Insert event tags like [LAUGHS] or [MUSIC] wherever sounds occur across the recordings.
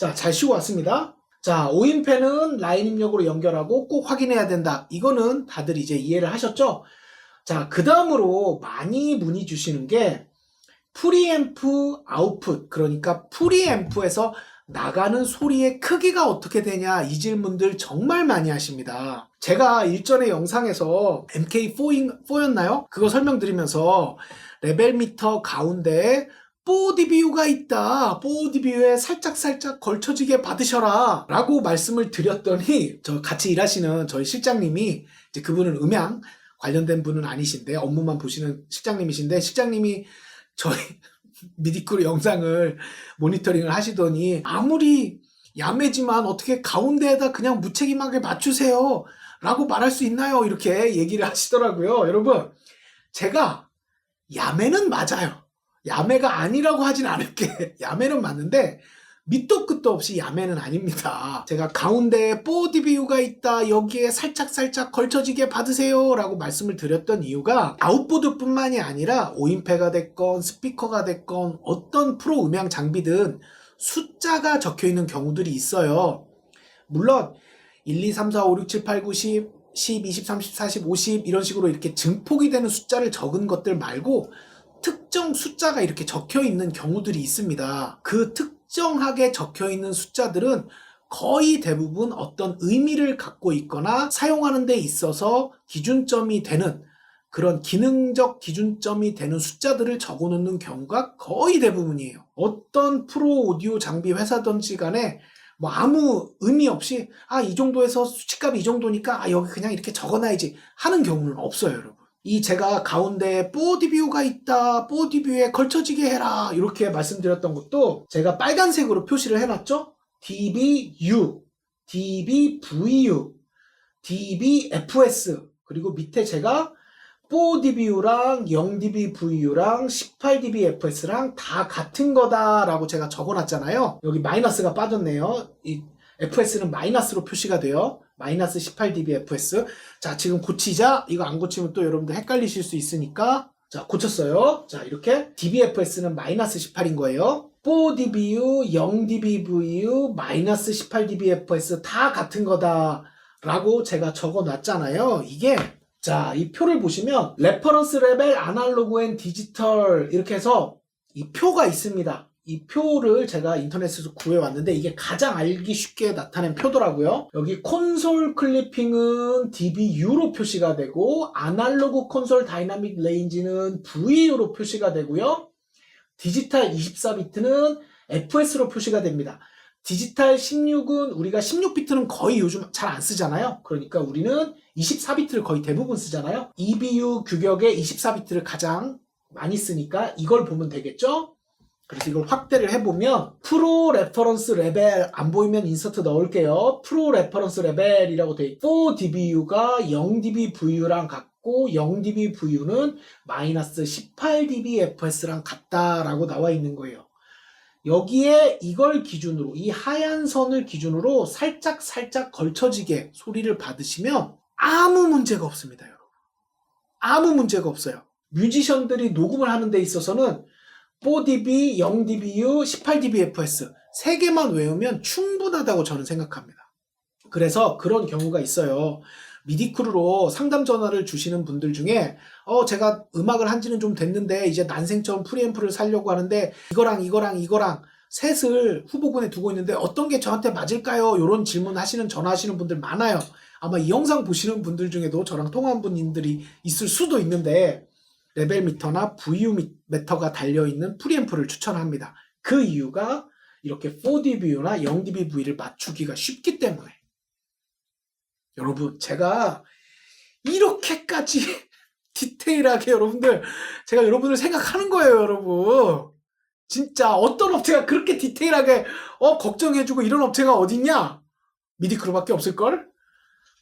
자, 잘 쉬고 왔습니다. 자, 오인팬은 라인 입력으로 연결하고 꼭 확인해야 된다. 이거는 다들 이제 이해를 하셨죠? 자, 그 다음으로 많이 문의 주시는 게 프리앰프 아웃풋, 그러니까 프리앰프에서 나가는 소리의 크기가 어떻게 되냐 이 질문들 정말 많이 하십니다. 제가 일전에 영상에서 MK4였나요? 그거 설명드리면서 레벨 미터 가운데 에 4DBU가 있다. 4DBU에 살짝살짝 걸쳐지게 받으셔라. 라고 말씀을 드렸더니 저 같이 일하시는 저희 실장님이 이제 그분은 음향 관련된 분은 아니신데 업무만 보시는 실장님이신데 실장님이 저희 [LAUGHS] 미디크루 영상을 모니터링을 하시더니 아무리 야매지만 어떻게 가운데에다 그냥 무책임하게 맞추세요. 라고 말할 수 있나요? 이렇게 얘기를 하시더라고요. 여러분, 제가 야매는 맞아요. 야매가 아니라고 하진 않을게. [LAUGHS] 야매는 맞는데 밑도 끝도 없이 야매는 아닙니다. 제가 가운데에 4DBU가 있다. 여기에 살짝살짝 걸쳐지게 받으세요. 라고 말씀을 드렸던 이유가 아웃보드 뿐만이 아니라 오인패가 됐건 스피커가 됐건 어떤 프로 음향 장비든 숫자가 적혀 있는 경우들이 있어요. 물론 1, 2, 3, 4, 5, 6, 7, 8, 9, 10, 10, 20, 30, 40, 50 이런 식으로 이렇게 증폭이 되는 숫자를 적은 것들 말고 특정 숫자가 이렇게 적혀 있는 경우들이 있습니다. 그 특정하게 적혀 있는 숫자들은 거의 대부분 어떤 의미를 갖고 있거나 사용하는 데 있어서 기준점이 되는 그런 기능적 기준점이 되는 숫자들을 적어 놓는 경우가 거의 대부분이에요. 어떤 프로 오디오 장비 회사든지 간에 뭐 아무 의미 없이 아 이 정도에서 수치값이 이 정도니까 아 여기 그냥 이렇게 적어 놔야지 하는 경우는 없어요, 여러분. 이 제가 가운데 4DBU가 있다, 4DBU에 걸쳐지게 해라 이렇게 말씀드렸던 것도 제가 빨간색으로 표시를 해놨죠. DBU, DBVU, DBFS 그리고 밑에 제가 4DBU랑 0DBVU랑 18DBFS랑 다 같은 거다라고 제가 적어놨잖아요. 여기 마이너스가 빠졌네요. 이 FS는 마이너스로 표시가 돼요. 마이너스 18dBFS. 자, 지금 고치자. 이거 안 고치면 또 여러분들 헷갈리실 수 있으니까. 자, 고쳤어요. 자, 이렇게 dBFS는 마이너스 18인 거예요. 4dBU, 0dBVU, 마이너스 18dBFS 다 같은 거다. 라고 제가 적어 놨잖아요. 이게 자, 이 표를 보시면 레퍼런스 레벨 아날로그 앤 디지털 이렇게 해서 이 표가 있습니다. 이 표를 제가 인터넷에서 구해왔는데 이게 가장 알기 쉽게 나타낸 표더라고요. 여기 콘솔 클리핑은 DBU로 표시가 되고 아날로그 콘솔 다이나믹 레인지는 VU로 표시가 되고요. 디지털 24비트는 FS로 표시가 됩니다. 디지털 16은 우리가 16비트는 거의 요즘 잘 안 쓰잖아요. 그러니까 우리는 24비트를 거의 대부분 쓰잖아요. EBU 규격의 24비트를 가장 많이 쓰니까 이걸 보면 되겠죠? 그래서 이걸 확대를 해보면 프로 레퍼런스 레벨 안 보이면 인서트 넣을게요. 프로 레퍼런스 레벨이라고 돼 있고 4dBU가 0dBVU랑 같고 0dBVU는 마이너스 18dBFS랑 같다라고 나와 있는 거예요. 여기에 이걸 기준으로 이 하얀 선을 기준으로 살짝 살짝 걸쳐지게 소리를 받으시면 아무 문제가 없습니다, 여러분. 아무 문제가 없어요. 뮤지션들이 녹음을 하는 데 있어서는 4dB, 0dBU, 18dBFS 세 개만 외우면 충분하다고 저는 생각합니다. 그래서 그런 경우가 있어요. 미디크루로 상담 전화를 주시는 분들 중에 어 제가 음악을 한 지는 좀 됐는데 이제 난생처럼 프리앰프를 살려고 하는데 이거랑 이거랑 이거랑 셋을 후보군에 두고 있는데 어떤 게 저한테 맞을까요? 이런 질문 하시는 전화하시는 분들 많아요. 아마 이 영상 보시는 분들 중에도 저랑 통화한 분들이 있을 수도 있는데 레벨 미터나 VU 미터가 달려있는 프리앰프를 추천합니다. 그 이유가 이렇게 4dBU나 0dBV를 맞추기가 쉽기 때문에. 여러분, 제가 이렇게까지 [LAUGHS] 디테일하게 여러분들, 제가 여러분을 생각하는 거예요, 여러분. 진짜 어떤 업체가 그렇게 디테일하게 어 걱정해주고 이런 업체가 어딨냐? 미디크루밖에 없을걸?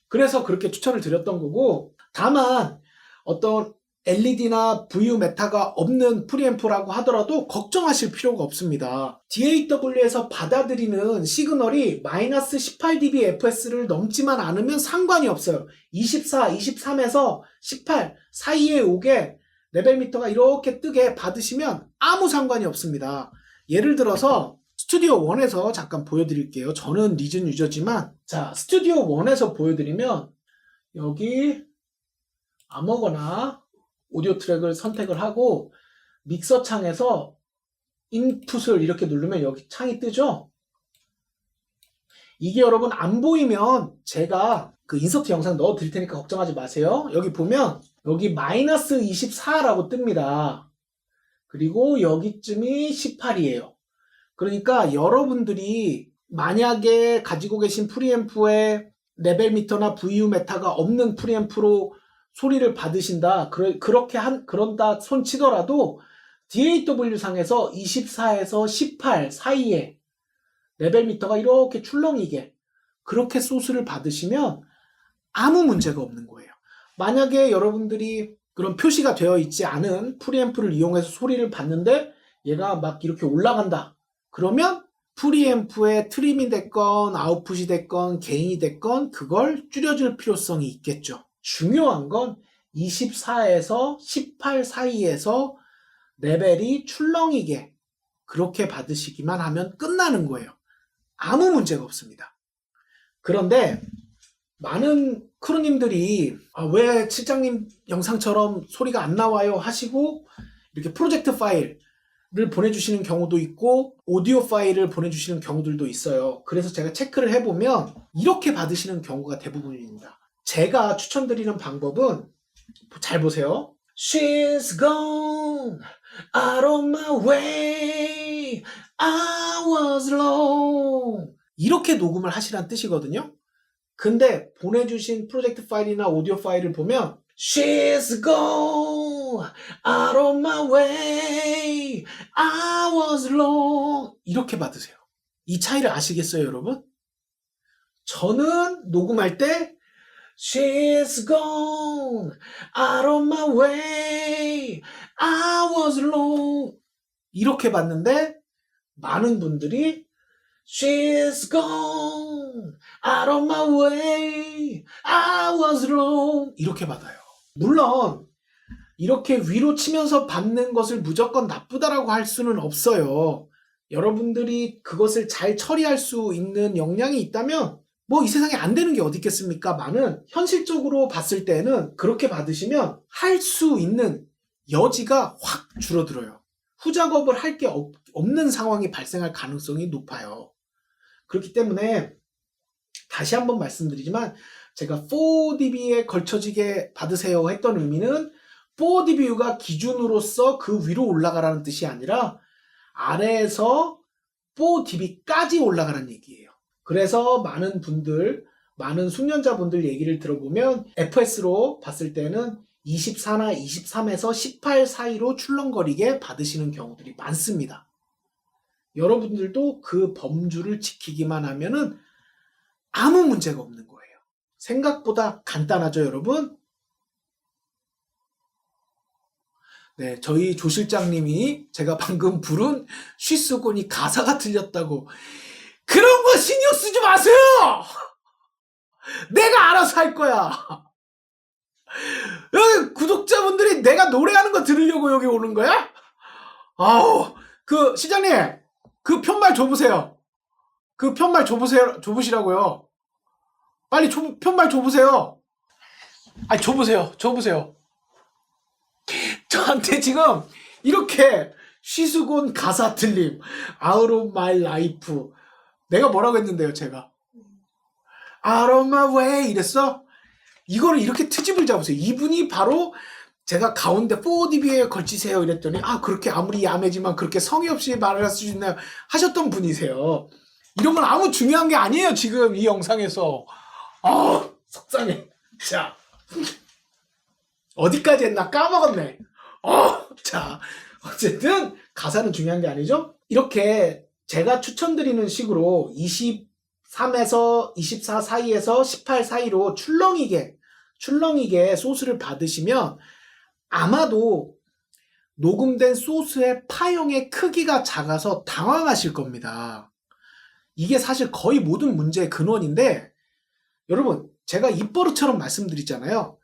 그래서 그렇게 추천을 드렸던 거고 다만 어떤 LED나 VU 메타가 없는 프리앰프라고 하더라도 걱정하실 필요가 없습니다. DAW에서 받아들이는 시그널이 마이너스 18dB FS를 넘지만 않으면 상관이 없어요. 24, 23에서 18 사이에 오게 레벨 미터가 이렇게 뜨게 받으시면 아무 상관이 없습니다. 예를 들어서 스튜디오 1에서 잠깐 보여드릴게요. 저는 리즌 유저지만, 자, 스튜디오 1에서 보여드리면, 여기 아무거나 오디오 트랙을 선택을 하고, 믹서 창에서 인풋을 이렇게 누르면 여기 창이 뜨죠? 이게 여러분 안 보이면 제가 그 인서트 영상 넣어 드릴 테니까 걱정하지 마세요. 여기 보면 여기 마이너스 24라고 뜹니다. 그리고 여기쯤이 18이에요. 그러니까 여러분들이 만약에 가지고 계신 프리앰프에 레벨 미터나 VU 메타가 없는 프리앰프로 소리를 받으신다. 그러, 그렇게 한 그런다 손 치더라도 DAW 상에서 24에서 18 사이에 레벨 미터가 이렇게 출렁이게 그렇게 소스를 받으시면 아무 문제가 없는 거예요. 만약에 여러분들이 그런 표시가 되어 있지 않은 프리앰프를 이용해서 소리를 받는데 얘가 막 이렇게 올라간다. 그러면 프리앰프의 트림이 됐건 아웃풋이 됐건 게인이 됐건 그걸 줄여줄 필요성이 있겠죠. 중요한 건 24에서 18 사이에서 레벨이 출렁이게 그렇게 받으시기만 하면 끝나는 거예요. 아무 문제가 없습니다. 그런데 많은 크루님들이 아, 왜 칠장님 영상처럼 소리가 안 나와요 하시고 이렇게 프로젝트 파일을 보내주시는 경우도 있고 오디오 파일을 보내주시는 경우들도 있어요. 그래서 제가 체크를 해보면 이렇게 받으시는 경우가 대부분입니다. 제가 추천드리는 방법은 잘 보세요. She's gone out of my way. I was alone. 이렇게 녹음을 하시란 뜻이거든요. 근데 보내주신 프로젝트 파일이나 오디오 파일을 보면 She's gone out of my way. I was alone. 이렇게 받으세요. 이 차이를 아시겠어요, 여러분? 저는 녹음할 때 She's gone out of my way. I was alone. 이렇게 봤는데 많은 분들이 She's gone out of my way. I was alone. 이렇게 받아요. 물론 이렇게 위로 치면서 받는 것을 무조건 나쁘다라고 할 수는 없어요. 여러분들이 그것을 잘 처리할 수 있는 역량이 있다면 뭐 이 세상에 안 되는 게 어디 있겠습니까?만은 현실적으로 봤을 때는 그렇게 받으시면 할 수 있는 여지가 확 줄어들어요. 후작업을 할 게 없는 상황이 발생할 가능성이 높아요. 그렇기 때문에 다시 한번 말씀드리지만 제가 4dB에 걸쳐지게 받으세요 했던 의미는 4dB가 기준으로서 그 위로 올라가라는 뜻이 아니라 아래에서 4dB까지 올라가라는 얘기예요. 그래서 많은 분들, 많은 숙련자분들 얘기를 들어보면 FS로 봤을 때는 24나 23에서 18 사이로 출렁거리게 받으시는 경우들이 많습니다. 여러분들도 그 범주를 지키기만 하면은 아무 문제가 없는 거예요. 생각보다 간단하죠, 여러분? 네, 저희 조 실장님이 제가 방금 부른 쉬스곤이 가사가 틀렸다고 그런 거 신경 쓰지 마세요! 내가 알아서 할 거야! 여기 구독자분들이 내가 노래하는 거 들으려고 여기 오는 거야? 아우, 그, 시장님, 그 편말 줘보세요. 그 편말 줘보세요, 줘보시라고요. 빨리 줘, 편말 줘보세요. 아니, 줘보세요, 줘보세요. 저한테 지금 이렇게 시수곤 가사 틀림, Out of my life. 내가 뭐라고 했는데요, 제가. Out of my way 이랬어? 이거를 이렇게 트집을 잡으세요. 이분이 바로 제가 가운데 4DB에 걸치세요 이랬더니 아 그렇게 아무리 야매지만 그렇게 성의 없이 말할 수 있나요 하셨던 분이세요. 이런 건 아무 중요한 게 아니에요 지금 이 영상에서. 아 속상해. 자 어디까지 했나 까먹었네. 어, 자 어쨌든 가사는 중요한 게 아니죠. 이렇게 제가 추천드리는 식으로 23에서 24 사이에서 18 사이로 출렁이게 출렁이게 소스를 받으시면 아마도 녹음된 소스의 파형의 크기가 작아서 당황하실 겁니다. 이게 사실 거의 모든 문제의 근원인데 여러분 제가 입버릇처럼 말씀드리잖아요.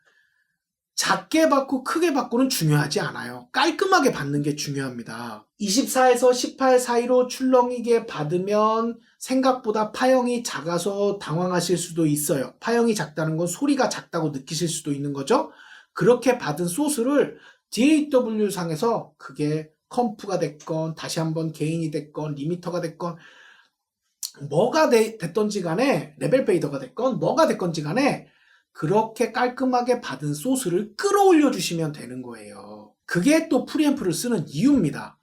작게 받고 크게 받고는 중요하지 않아요. 깔끔하게 받는 게 중요합니다. 24에서 18 사이로 출렁이게 받으면 생각보다 파형이 작아서 당황하실 수도 있어요. 파형이 작다는 건 소리가 작다고 느끼실 수도 있는 거죠. 그렇게 받은 소스를 DAW 상에서 그게 컴프가 됐건 다시 한번 개인이 됐건 리미터가 됐건 뭐가 되- 됐던지 간에 레벨 페이더가 됐건 뭐가 됐건지 간에 그렇게 깔끔하게 받은 소스를 끌어올려 주시면 되는 거예요. 그게 또 프리앰프를 쓰는 이유입니다.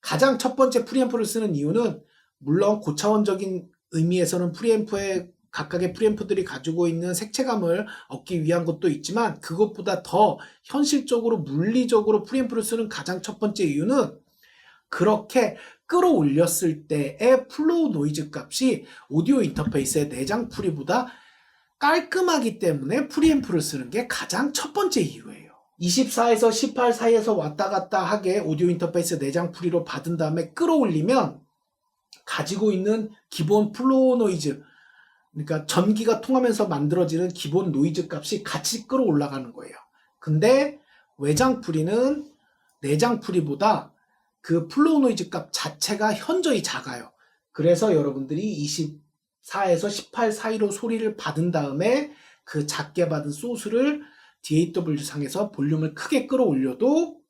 가장 첫 번째 프리앰프를 쓰는 이유는 물론 고차원적인 의미에서는 프리앰프의 각각의 프리앰프들이 가지고 있는 색채감을 얻기 위한 것도 있지만 그것보다 더 현실적으로 물리적으로 프리앰프를 쓰는 가장 첫 번째 이유는 그렇게 끌어올렸을 때의 플로우 노이즈 값이 오디오 인터페이스의 내장 프리보다 깔끔하기 때문에 프리앰프를 쓰는 게 가장 첫 번째 이유예요. 24에서 18 사이에서 왔다 갔다 하게 오디오 인터페이스 내장 프리로 받은 다음에 끌어올리면 가지고 있는 기본 플로우 노이즈 그러니까 전기가 통하면서 만들어지는 기본 노이즈 값이 같이 끌어올라가는 거예요. 근데 외장 프리는 내장 프리보다 그 플로우 노이즈 값 자체가 현저히 작아요. 그래서 여러분들이 24에서 18 사이로 소리를 받은 다음에 그 작게 받은 소스를 DAW 상에서 볼륨을 크게 끌어올려도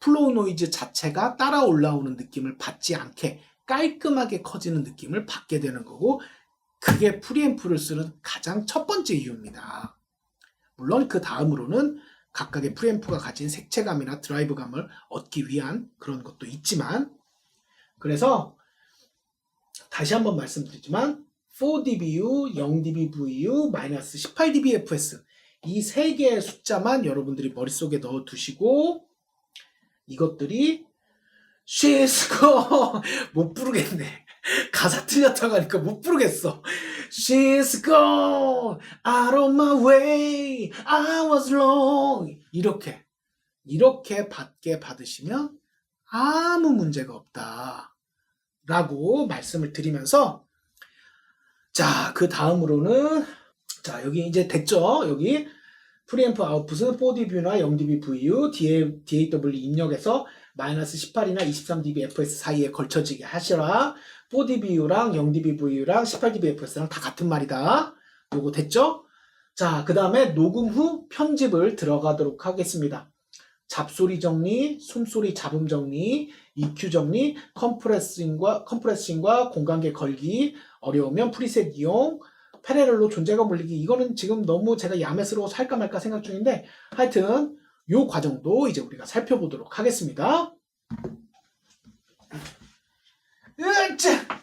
플로우 노이즈 자체가 따라 올라오는 느낌을 받지 않게 깔끔하게 커지는 느낌을 받게 되는 거고 그게 프리앰프를 쓰는 가장 첫 번째 이유입니다. 물론 그 다음으로는 각각의 프리앰프가 가진 색채감이나 드라이브감을 얻기 위한 그런 것도 있지만 그래서 다시 한번 말씀드리지만 4dBu, 0dBVu, 18dBFS 이 세 개의 숫자만 여러분들이 머릿속에 넣어 두시고 이것들이 She's [LAUGHS] 못 부르겠네. 가사 틀렸다고 하니까 못 부르겠어. She's gone out of my way. I was wrong. 이렇게 이렇게 받게 받으시면 아무 문제가 없다. 라고 말씀을 드리면서 자, 그 다음으로는 자, 여기 이제 됐죠? 여기 프리앰프 아웃풋은 4dB나 0dBVU, DAW 입력해서 마이너스 18이나 23dB fs 사이에 걸쳐지게 하시라. 4dBU랑 0dBVU랑 18dBFS랑 다 같은 말이다. 요거 됐죠? 자, 그 다음에 녹음 후 편집을 들어가도록 하겠습니다. 잡소리 정리, 숨소리 잡음 정리, EQ 정리, 컴프레싱과, 컴프레싱과 공간계 걸기, 어려우면 프리셋 이용, 페레렐로 존재감 올리기. 이거는 지금 너무 제가 야매스러워서 할까 말까 생각 중인데 하여튼 이 과정도 이제 우리가 살펴보도록 하겠습니다. 으쨔!